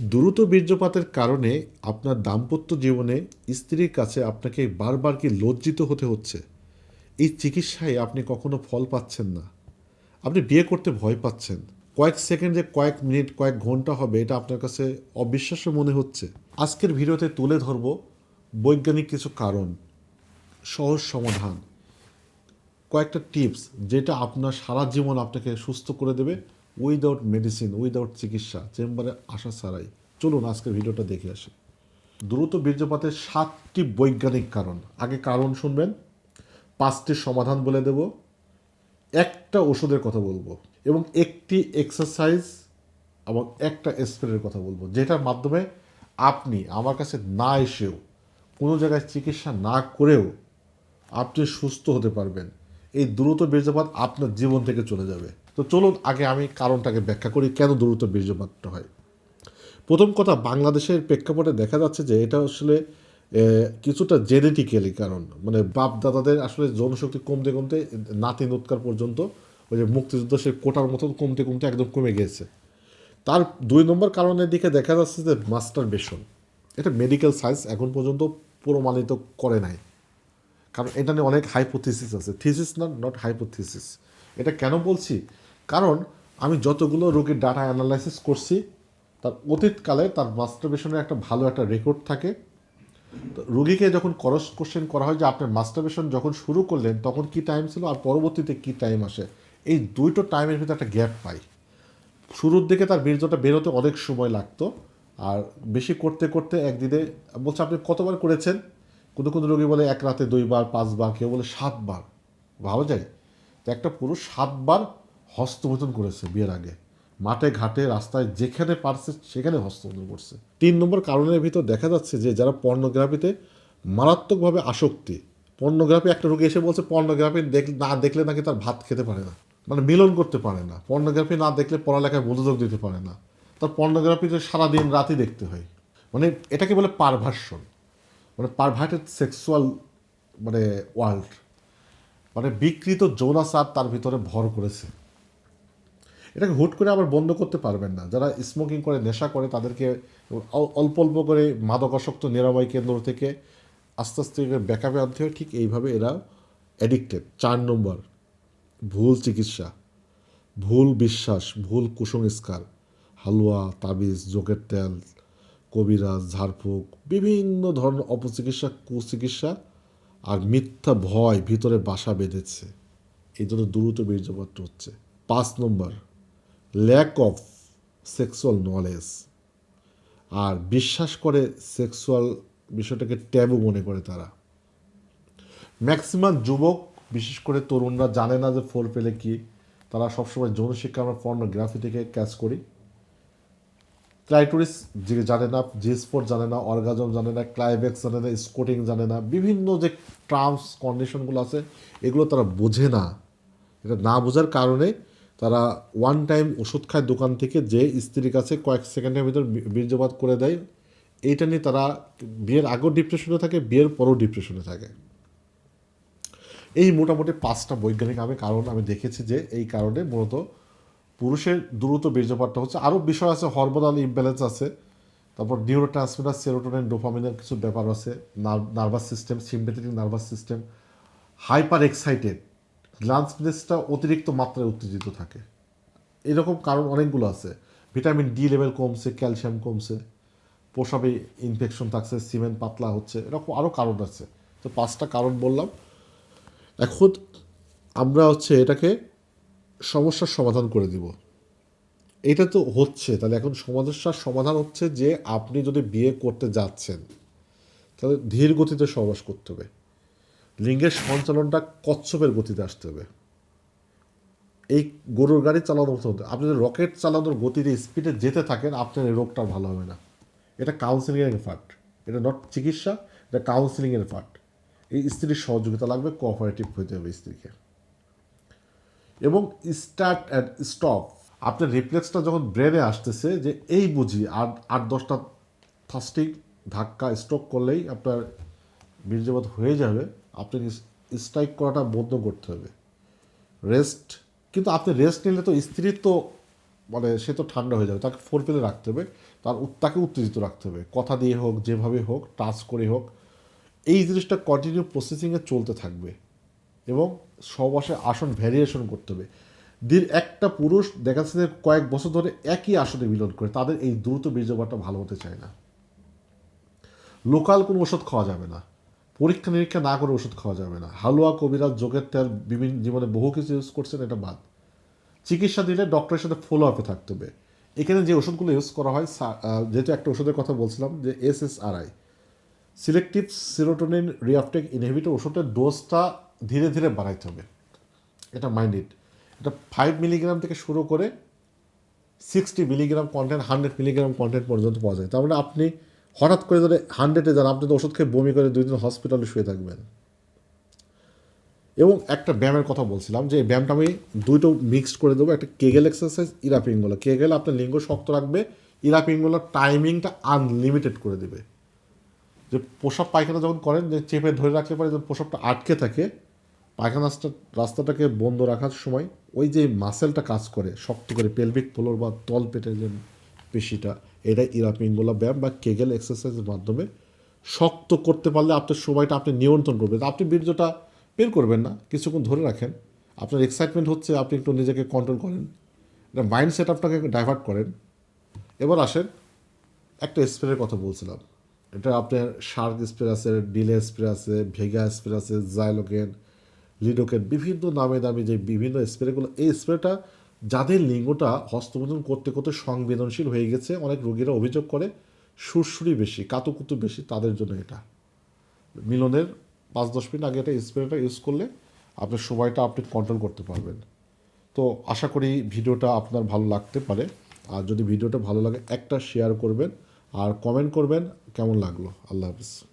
দ্রুত বীর্যপাতের কারণে আপনার দাম্পত্য জীবনে স্ত্রীর কাছে আপনাকে বারবার কি লজ্জিত হতে হচ্ছে? এই চিকিৎসায় আপনি কখনো ফল পাচ্ছেন না। আপনি বিয়ে করতে ভয় পাচ্ছেন। কয়েক সেকেন্ডে কয়েক মিনিট, কয়েক ঘণ্টা হবে এটা আপনার কাছে অবিশ্বাস্য মনে হচ্ছে। আজকের ভিডিওতে তুলে ধরব বৈজ্ঞানিক কিছু কারণ, সহজ সমাধান, কয়েকটা টিপস যেটা আপনার সারা জীবন আপনাকে সুস্থ করে দেবে। উইদাউট মেডিসিন, উইদাউট চিকিৎসা, চেম্বারে আসা ছাড়াই। চলুন, আজকের ভিডিওটা দেখে আসি। দ্রুত বীর্যপাতের সাতটি বৈজ্ঞানিক কারণ। আগে কারণ শুনবেন, পাঁচটি সমাধান বলে দেব, একটা ওষুধের কথা বলব এবং একটি এক্সারসাইজ এবং একটা স্প্রের কথা বলব, যেটার মাধ্যমে আপনি আমার কাছে না এসেও, কোনো জায়গায় চিকিৎসা না করেও আপনি সুস্থ হতে পারবেন। এই দ্রুত বীর্যপাত আপনার জীবন থেকে চলে যাবে। তো চলুন আগে আমি কারণটাকে ব্যাখ্যা করি, কেন দ্রুত বীর্যপাতটা হয়। প্রথম কথা, বাংলাদেশের প্রেক্ষাপটে দেখা যাচ্ছে যে এটা আসলে কিছুটা জেনেটিক্যালি কারণ। মানে বাপ দাদাদের আসলে জনশক্তি কমতে কমতে নাতি নোৎকার পর্যন্ত ওই যে মুক্তিযুদ্ধ সে কোটার মতন কমতে কমতে একদম কমে গিয়েছে তার দুই নম্বর কারণের দিকে দেখা যাচ্ছে যে মাস্টার বেশন এটা মেডিকেল সায়েন্স এখন পর্যন্ত প্রমাণিত করে নাই। কারণ এটা নিয়ে অনেক হাইপোথিসিস আছে। থিসিস নট নট হাইপোথিসিস এটা কেন বলছি? কারণ আমি যতগুলো রোগীর ডাটা অ্যানালাইসিস করছি, তার অতীতকালে তার মাস্টারবেশনের একটা ভালো একটা রেকর্ড থাকে। তো রোগীকে যখন করস কোশ্চেন করা হয় যে আপনার মাস্টারবেশন যখন শুরু করলেন, তখন কি টাইম ছিল আর পরবর্তীতে কি টাইম আসে? এই দুইটো টাইমের ভিতরে একটা গ্যাপ পাই। শুরুর দিকে তার বীর্যটা বেরোতে অনেক সময় লাগতো আর বেশি করতে করতে একদিনে বলছে, আপনি কতবার করেছেন? কোনো কোনো রোগী বলে, এক রাতে দুইবার, পাঁচবার, কেউ বলে, সাতবার। ভাবা যায়? তো একটা পুরুষ সাতবার হস্তমোচন করেছে বিয়ের আগে। মাঠে, ঘাটে, রাস্তায় যেখানে পারছে সেখানে হস্তমোচন করছে। তিন নম্বর কারণের ভিতর দেখা যাচ্ছে যে, যারা পর্নোগ্রাফিতে মারাত্মকভাবে আসক্তি, পর্নোগ্রাফি একটা রোগী এসে বলছে, পর্নোগ্রাফি দেখ, না দেখলে নাকি তার ভাত খেতে পারে না। মানে মিলন করতে পারে না। পর্নোগ্রাফি না দেখলে পড়ালেখায় মনোযোগ দিতে পারে না। তার পর্নোগ্রাফিতে সারাদিন রাতই দেখতে হয়। মানে এটাকে বলে পারভার্সন। মানে পারভার্টেড সেক্সুয়াল মানে ওয়ার্ল্ড। মানে বিকৃত যৌনাচার তার ভিতরে ভর করেছে। এটাকে হুট করে আবার বন্ধ করতে পারবেন না। যারা স্মোকিং করে, নেশা করে, তাদেরকে অল্প অল্প করে মাদকাসক্ত, নিরাময় কেন্দ্র থেকে আস্তে আস্তে ব্যাকআপে আনতে হয়। ঠিক এইভাবে এরা অ্যাডিক্টেড চার নম্বর, ভুল চিকিৎসা, ভুল বিশ্বাস, ভুল কুসংস্কার, হালুয়া, তাবিজ যোগের তেল, কবিরাজ, ঝাড়ফুঁক, বিভিন্ন ধরনের অপচিকিৎসা, কুচিকিৎসা আর মিথ্যা ভয় ভিতরে বাসা বেঁধেছে। এই জন্য দ্রুত বীর্যপাত হচ্ছে। পাঁচ নম্বর ল্যাক অফ সেক্সুয়াল নলেজ আর বিশ্বাস করে সেক্সুয়াল বিষয়টাকে ট্যাবু মনে করে তারা। ম্যাক্সিমাম যুবক, বিশেষ করে তরুণরা জানে না যে ফোর পেলে কি। তারা সবসময় যৌন শিক্ষা আমরা পর্নোগ্রাফি থেকে ক্যাচ করি। ক্লাইটোরিস যে জানে না জি স্পট জানে না অর্গাজম জানে না ক্লাইব্যাক্স জানে না স্কোটিং জানে না, বিভিন্ন যে টার্মস কন্ডিশনগুলো আছে, এগুলো তারা বোঝে না। এটা না বোঝার কারণে তারা ওয়ান টাইম ওষুধ খায় দোকান থেকে, যে স্ত্রীর কাছে কয়েক সেকেন্ডের ভিতর বীর্যপাত করে দেয়। এইটা নিয়ে তারা বিয়ের আগেও ডিপ্রেশনে থাকে, বিয়ের পরেও ডিপ্রেশনে থাকে। এই মোটামুটি পাঁচটা বৈজ্ঞানিক আমি কারণ আমি দেখেছি যে এই কারণে মূলত পুরুষের দ্রুত বীর্যপাতটা হচ্ছে। আরও বিষয় আছে হরমোনাল ইমব্যালেন্স আছে, তারপর নিউরো ট্রান্সমিটার সেরোটোনিন ডোপামিনের কিছু ব্যাপার আছে nervous system sympathetic nervous system hyper excited glans প্লেসটা অতিরিক্ত মাত্রায় উত্তেজিত থাকে। এরকম কারণ অনেকগুলো আছে। ভিটামিন ডি লেভেল কমছে, ক্যালসিয়াম কমছে, প্রসাবে ইনফেকশন থাকছে, সিমেন্ট পাতলা হচ্ছে, এরকম আরও কারণ আছে। তো পাঁচটা কারণ বললাম। এখন আমরা হচ্ছে এটাকে সমস্যার সমাধান করে দিব। এটা তো হচ্ছে, তাহলে এখন সমস্যার সমাধান হচ্ছে যে আপনি যদি বিয়ে করতে যাচ্ছেন, তাহলে ধীর গতিতে সহবাস করতে হবে। লিঙ্গের সঞ্চালনটা কচ্ছপের গতিতে আসতে হবে। এই গরুর গাড়ি চালানোর মতো হতে আপনি যদি রকেট চালানোর গতিতে, স্পিডে যেতে থাকেন, আপনার এই রোগটা ভালো হবে না। এটা কাউন্সিলিংয়ের পার্ট এটা নট চিকিৎসা, এটা কাউন্সিলিংয়ের পার্ট এই স্ত্রীর সহযোগিতা লাগবে কোঅপারেটিভ হইতে হবে স্ত্রীকে। এবং স্টার্ট অ্যান্ড স্টপ আপনার রিফ্লেক্সটা যখন ব্রেনে আসতেছে যে এই বুঝি, আট আট, দশটা ফাস্টিং ধাক্কা স্ট্রোক করলেই আপনার বীর্যপাত হয়ে যাবে। আপনাকে স্ট্রাইক করাটা বন্ধ করতে হবে। রেস্ট কিন্তু আপনি রেস্ট নিলে তো স্ত্রীর তো মানে সে তো ঠান্ডা হয়ে যাবে, তাকে ফোর পেলে রাখতে হবে। তার তাকে উত্তেজিত রাখতে হবে। কথা দিয়ে হোক, যেভাবে হোক টাচ করে হোক, এই জিনিসটা কন্টিনিউ প্রসেসিংয়ে চলতে থাকবে এবং সবাসে আসন ভ্যারিয়েশন করতে হবে। দীর একটা পুরুষ দেখা যাচ্ছে যে কয়েক বছর ধরে একই আসনে মিলন করে, তাদের এই দ্রুত বীর্যপাতটা ভালো হতে চায় না। লোকাল কোনো ওষুধ খাওয়া যাবে না। পরীক্ষা নিরীক্ষা না করে ওষুধ খাওয়া যাবে না। হালুয়া, কবিরাজ যোগের তেল বিভিন্ন জীবনে বহু কিছু ইউজ করছেন, এটা বাদ। চিকিৎসা দিলে ডক্টরের সাথে ফলো আপে থাকতে হবে। এখানে যে ওষুধগুলো ইউজ করা হয় যেহেতু একটা ওষুধের কথা বলছিলাম, যে S S R I selective serotonin reuptake inhibitor ওষুধের ডোজটা ধীরে ধীরে বাড়াইতে হবে। এটা মাইন্ডেড এটা ফাইভ মিলিগ্রাম থেকে শুরু করে sixty milligram content hundred milligram content পর্যন্ত পাওয়া যায়। তার মানে আপনি হঠাৎ করে ধরে হান্ড্রেডে যান, আপনি তো ওষুধ খেয়ে বমি করে দুই দিন হসপিটালে শুয়ে থাকবেন। এবং একটা ব্যায়ামের কথা বলছিলাম যে ব্যায়ামটা আমি দুটো মিক্সড করে দেবো। একটা কেগেল এক্সারসাইজ ইরাপিঙ্গলা কেগেল আপনার লিঙ্গ শক্ত রাখবে ইরাপিঙ্গলার টাইমিংটা আনলিমিটেড করে দেবে। যে প্রসাব পায়খানা যখন করেন, যে চেপে ধরে রাখলে পারে যখন প্রসাবটা আটকে থাকে পায়খানা রাস্তাটাকে বন্ধ রাখার সময় ওই যে মাসেলটা কাজ করে, শক্ত করে পেলভিক ফ্লোর বা তল পেটের যে পেশিটা এটা ইরাপিঙ্গলা ব্যায়াম বা কেগেল এক্সারসাইজের মাধ্যমে শক্ত করতে পারলে আপনার সময়টা আপনি নিয়ন্ত্রণ করবেন। আপনি বীর্যটা বের করবেন না, কিছুক্ষণ ধরে রাখেন। আপনার এক্সাইটমেন্ট হচ্ছে, আপনি একটু নিজেকে কন্ট্রোল করেন। এটা মাইন্ড সেট আপটাকে ডাইভার্ট করেন। এবার আসেন, একটা স্প্রের কথা বলছিলাম। এটা আপনার শার্ক স্প্রে আছে ডিলে স্প্রে আছে, ভেগা স্প্রে আছে জাইলোকেন লিডোকেন বিভিন্ন নামে দামি যে বিভিন্ন স্প্রেগুলো এই স্প্রেটা যাদের লিঙ্গটা হস্তমোচন করতে করতে সংবেদনশীল হয়ে গেছে, অনেক রোগীরা অভিযোগ করে সুরসুরি বেশি, কাতুকুতু বেশি তাদের জন্য এটা। মিলনের পাঁচ দশ মিনিট আগে এটা স্প্রেটা ইউজ করলে আপনার সময়টা আপনি কন্ট্রোল করতে পারবেন। তো আশা করি ভিডিওটা আপনার ভালো লাগতে পারে। আর যদি ভিডিওটা ভালো লাগে, একটা শেয়ার করবেন। আর কমেন্ট করবেন, কেমন লাগল? আল্লাহ হাফিজ।